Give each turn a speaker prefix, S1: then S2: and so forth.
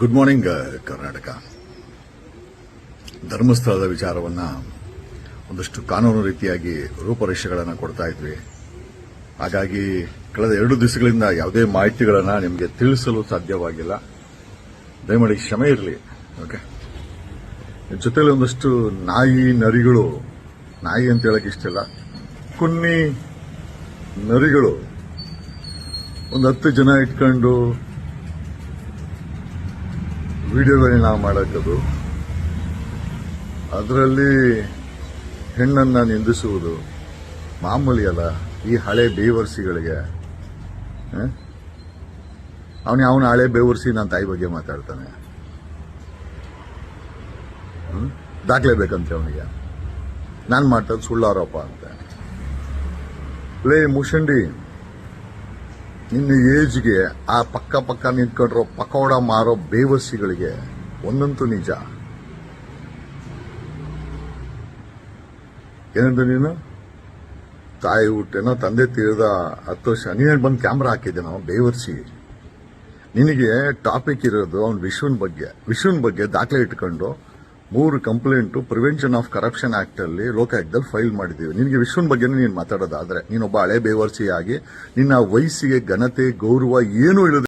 S1: Good morning Karnataka ಧರ್ಮಸ್ಥಳದ ವಿಚಾರವನ್ನು ಒಂದಷ್ಟು ಕಾನೂನು ರೀತಿಯಾಗಿ ರೂಪರೇಷೆಗಳನ್ನು ಕೊಡ್ತಾ ಇದ್ವಿ ಹಾಗಾಗಿ ಕಳೆದ ಎರಡು ದಿವಸಗಳಿಂದ ಯಾವುದೇ ಮಾಹಿತಿಗಳನ್ನು ನಿಮಗೆ ತಿಳಿಸಲು ಸಾಧ್ಯವಾಗಿಲ್ಲ ದಯಮಾಡಿ ಕ್ಷಮೆ ಇರಲಿ ಓಕೆ ಜೊತೆಲಿ ಒಂದಷ್ಟು ನಾಯಿ ನರಿಗಳು ನಾಯಿ ಅಂತ ಹೇಳಕ್ ಇಷ್ಟಿಲ್ಲ ಕುನ್ನಿ ನರಿಗಳು ಒಂದು ಹತ್ತು ಜನ ಇಟ್ಕೊಂಡು ವಿಡಿಯೋಗಳನ್ನ ಮಾಡೋಕ್ಕದು ಅದರಲ್ಲಿ ಹೆಣ್ಣನ್ನ ನಿಂದಿಸುವುದು ಮಾಮೂಲಿ ಅಲ್ಲ. ಈ ಹಳೆ ಬೇವರ್ಸಿಗಳಿಗೆ ಅವನು ಅವನ ಹಳೆ ಬೇವರ್ಸಿ ನನ್ನ ತಾಯಿ ಬಗ್ಗೆ ಮಾತಾಡ್ತಾನೆ? ದಾಖಲೆ ಬೇಕಂತೆ ಅವನಿಗೆ. ನಾನು ಮಾಡ್ತದ್ದು ಸುಳ್ಳಾರಪ್ಪ ಅಂತ. ಲೇ ಮುಷಂಡಿ ನಿನ್ನ ಏಜ್ಗೆ ಆ ಪಕ್ಕ ಪಕ್ಕ ನಿಂತ್ಕೊಂಡಿರೋ ಪಕೋಡ ಮಾರೋ ಬೇವಸಿಗಳಿಗೆ ಒಂದಂತೂ ನಿಜ. ಏನಂತ ನೀನು? ತಾಯಿ ಹುಟ್ಟೇನೋ ತಂದೆ ತೀರಿದ ಹತ್ತು ವರ್ಷ. ನೀನೇ ಬಂದು ಕ್ಯಾಮ್ರಾ ಹಾಕಿದ್ದೆ ನಾವು ಬೇವರ್ಸಿ. ನಿನಗೆ ಟಾಪಿಕ್ ಇರೋದು ಅವ್ನು ವಿಶ್ವನ ಬಗ್ಗೆ. ವಿಶ್ವನ ಬಗ್ಗೆ ದಾಖಲೆ ಇಟ್ಕೊಂಡು ಮೂರು complaint prevention of corruption act ಅಲ್ಲಿ ಲೋಕಾಯುಕ್ತದಲ್ಲಿ ಫೈಲ್ ಮಾಡಿದ್ದೀವಿ. ನಿನಗೆ ವಿಶ್ವನ್ ಬಗ್ಗೆ ನೀನು ಮಾತಾಡೋದಾದ್ರೆ, ನೀನೊಬ್ಬ ಹಳೆ ಬೇವರ್ಸಿಯಾಗಿ ನಿನ್ನ ವಯಸ್ಸಿಗೆ ಘನತೆ, ಗೌರವ ಏನೂ ಇಲ್ಲದೆ